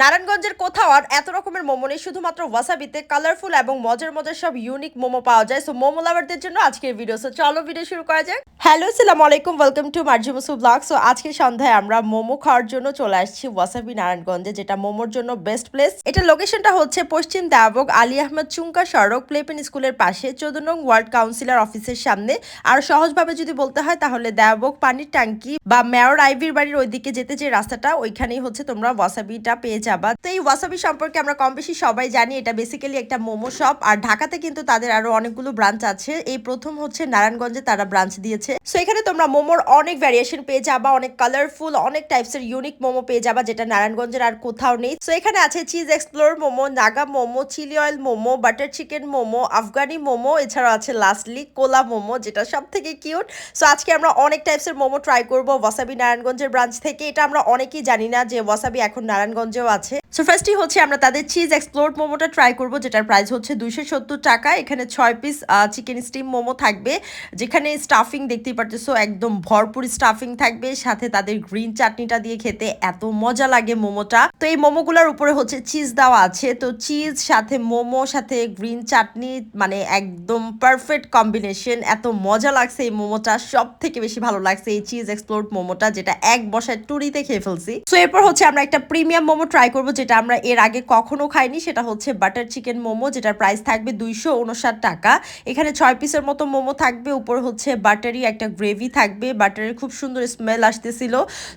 নারায়ণগঞ্জের কোথাও আর এত রকমের মোমো নেই, শুধুমাত্র ওয়াসাবিতে কালারফুল এবং মজার মজার সব ইউনিক মোমো পাওয়া যায়। সো মোমো লাভারদের জন্য আজকের ভিডিও সো চলো ভিডিও শুরু করা যাক। হ্যালো আসসালামু আলাইকুম ওয়েলকাম টু মার্জিমুসু ব্লগ সো আজকে সন্ধ্যায় আমরা মোমো খাওয়ার জন্য চলে আসছি ওয়াসাবি নারায়ণগঞ্জে, যেটা মোমোর জন্য বেস্ট প্লেস এটা লোকেশনটা হচ্ছে পশ্চিম দেওয়াবক আলী আহমেদ চুঙ্কা সড়ক প্লেপেন স্কুলের পাশে চোদ্দ নং ওয়ার্ড কাউন্সিলর অফিসের সামনে। আর সহজভাবে যদি বলতে হয়, তাহলে দেওয়াবক পানির ট্যাঙ্কি বা মেয়র আইভির বাড়ির ওইদিকে যেতে যে রাস্তাটা, ওইখানেই হচ্ছে তোমরা ওয়াসাবিটা পেয়ে যাবা তো এই ওয়াসাবি সম্পর্কে আমরা কম বেশি সবাই জানি, এটা বেসিক্যালি একটা মোমো শপ আর ঢাকাতে কিন্তু তাদের আরও অনেকগুলো ব্রাঞ্চ আছে। এই প্রথম হচ্ছে নারায়ণগঞ্জে তারা ব্রাঞ্চ দিয়েছে। সো এখানে তোমরা মোমোর অনেক ভ্যারিয়েশন পেয়ে যাবা, অনেক কালারফুল অনেক টাইপস এর ইউনিক মোমো পেয়ে যাবা, যেটা নারায়ণগঞ্জের আর কোথাও নেই। সো এখানে আছে cheese explore momo Naga momo chilli oil momo butter chicken momo Afghani momo, এছাড়াও আছে লাস্টলি কোলা মোমো, যেটা সব থেকে কিউট সো আজকে আমরা অনেক টাইপস এর মোমো ট্রাই করব ওয়াসাবি নারায়ণগঞ্জের ব্রাঞ্চ থেকে। এটা আমরা অনেকেই জানি না যে ওয়াসাবি এখন নারায়ণগঞ্জেও আছে সো ফার্স্টই হচ্ছে আমরা তাদের চিজ এক্সপ্লোর্ড মোমোটা ট্রাই করব, যেটার প্রাইস হচ্ছে দুইশো সত্তর টাকা। এখানে ছয় পিস চিকেন স্টিম মোমো থাকবে, যেখানে স্টাফিং দেখতেই পারতেছো, একদম ভরপুর স্টাফিং থাকবে, সাথে তাদের গ্রিন চাটনিটা দিয়ে খেতে এত মজা লাগে মোমোটা। তো এই মোমোগুলোর উপরে হচ্ছে চিজ দেওয়া আছে, তো চিজ সাথে মোমো, সাথে গ্রিন চাটনি মানে একদম পারফেক্ট কম্বিনেশন এত মজা লাগছে এই মোমোটা সব থেকে বেশি ভালো লাগছে এই চিজ এক্সপ্লোর্ড মোমোটা, যেটা এক বসায় টুরিতে খেয়ে ফেলছি। তো এরপর হচ্ছে আমরা একটা প্রিমিয়াম মোমো ট্রাই করব যেটা আমরা এর আগে কখনো খাইনি, সেটা হচ্ছে বাটার চিকেন মোমো, যেটার প্রাইস থাকবে দুইশো উনষাট টাকা। এখানে ছয় পিসের মতো মোমো থাকবে, উপর হচ্ছে বাটারি একটা গ্রেভি থাকবে। বাটারের খুব সুন্দর স্মেল আসতেছিল।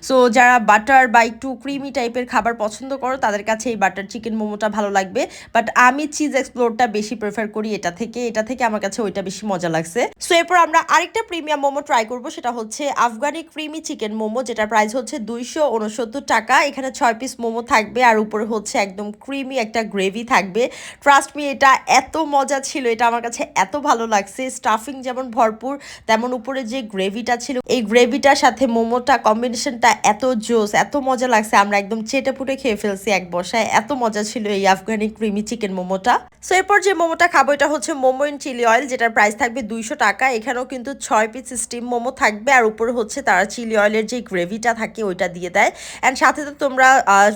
সো যারা বাটার বা একটু ক্রিমি টাইপের খাবার পছন্দ করো, তাদের কাছে এই বাটার চিকেন মোমোটা ভালো লাগবে। বাট আমি চিজ এক্সপ্লোরটা বেশি প্রেফার করি এটা থেকে। এটা থেকে আমার কাছে ওইটা বেশি মজা লাগছে। সো এরপর আমরা আরেকটা প্রিমিয়াম মোমো ট্রাই করব, সেটা হচ্ছে আফগানি ক্রিমি চিকেন মোমো, যেটার প্রাইস হচ্ছে দুইশো উনসত্তর টাকা। এখানে ছয় পিস মোমো থাকবে, আর উপরে হচ্ছে একদম ক্রিমি একটা গ্রেভি থাকবে। ট্রাস্ট মি এটা এত মজা ছিল, এটা আমার কাছে এত ভালো লাগছে। স্টাফিং যেমন ভরপুর, তেমন উপরে যে গ্রেভিটা ছিল, এই গ্রেভিটার সাথে মোমোটা কম্বিনেশনটা এত জোস, এত মজা লাগছে। আমরা একদম চেটে পুটে খেয়ে ফেলছি এক বসায়। এত মজা ছিল এই আফগানি ক্রিমি চিকেন মোমোটা। সো এরপর যে মোমোটা খাব, এটা হচ্ছে মোমো ইন চিলি অয়েল যেটার প্রাইস থাকবে দুইশো টাকা। এখানেও কিন্তু ছয় পিস স্টিম মোমো থাকবে, আর উপরে হচ্ছে তারা চিলি অয়েলের যে গ্রেভিটা থাকে, ওইটা দিয়ে দেয়। অ্যান্ড সাথে তো তোমরা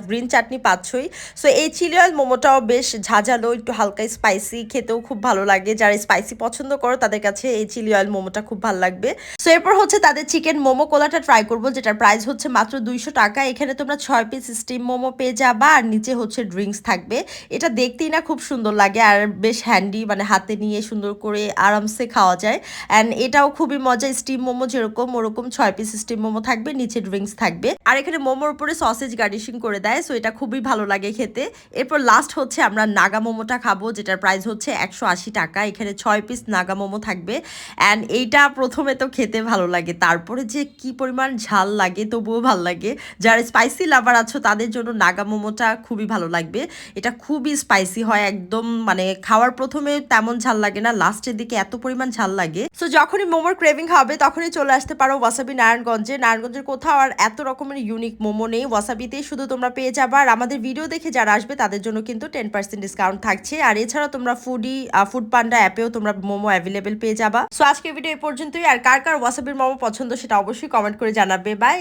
গ্রিন চাটনি পাচ্ছই সো এই চিলি অয়েল মোমোটাও বেশ ঝাঁঝালো, একটু হালকা স্পাইসি খেতেও খুব ভালো লাগে। যারা স্পাইসি পছন্দ করো, তাদের কাছে এই চিলি অয়েল মোমোটা খুব ভালো লাগবে। সো এরপর হচ্ছে তাদের চিকেন মোমো কোলাটা ট্রাই করব, যেটার প্রাইস হচ্ছে মাত্র দুইশো টাকা। এখানে তোমরা ছয় পিস স্টিম মোমো পেয়ে যাবা, আর নিচে হচ্ছে ড্রিঙ্কস থাকবে। এটা দেখতেই না খুব সুন্দর লাগে, আর বেশ হ্যান্ডি মানে হাতে নিয়ে সুন্দর করে আরামসে খাওয়া যায়। অ্যান্ড এটাও খুবই মজা স্টিম মোমো যেরকম, ওরকম ছয় পিস স্টিম মোমো থাকবে, নিচে ড্রিঙ্কস থাকবে। আর এখানে মোমোর উপরে সসেজ গার্নিশিং করে দেয় সো এটা খুবই ভালো লাগে খেতে। এরপর লাস্ট হচ্ছে আমরা নাগা মোমোটা খাব, যেটার প্রাইস হচ্ছে একশো আশি টাকা। এখানে ছয় পিস নাগা মোমো থাকবে। অ্যান্ড এইটা প্রথমে তো খেতে ভালো লাগে। তারপরে যে কি পরিমাণ ঝাল লাগে, তবুও ভালো লাগে। যারা স্পাইসি লাভার আছো, তাদের জন্য নাগা মোমোটা খুবই ভালো লাগবে। এটা খুবই স্পাইসি হয়, একদম মানে খাওয়ার প্রথমে তেমন ঝাল লাগে না লাস্টের দিকে এত পরিমাণ ঝাল লাগে। সো যখনই মোমোর ক্রেভিং হবে, তখনই চলে আসতে পারো ওয়াসাবি নারায়ণগঞ্জে নারায়ণগঞ্জের কোথাও আর এত রকমের ইউনিক মোমো নেই। ওয়াসাবিতেই শুধু তোমরা পেয়ে যাবা। আর আমাদের ভিডিও দেখে যারা আসবে, তাদের জন্য কিন্তু টেন পার্সেন্ট ডিসকাউন্ট থাকছে। আর এছাড়া তোমরা ফুডি ফুড পান্ডা অ্যাপেও তোমরা মোমো অ্যাভেলেবেল পেয়ে যাবা। সো আজকে ভিডিও এই পর্যন্তই। আর কার কার ওয়াসাবির মোমো পছন্দ সেটা অবশ্যই কমেন্ট করে জানাবে। বাই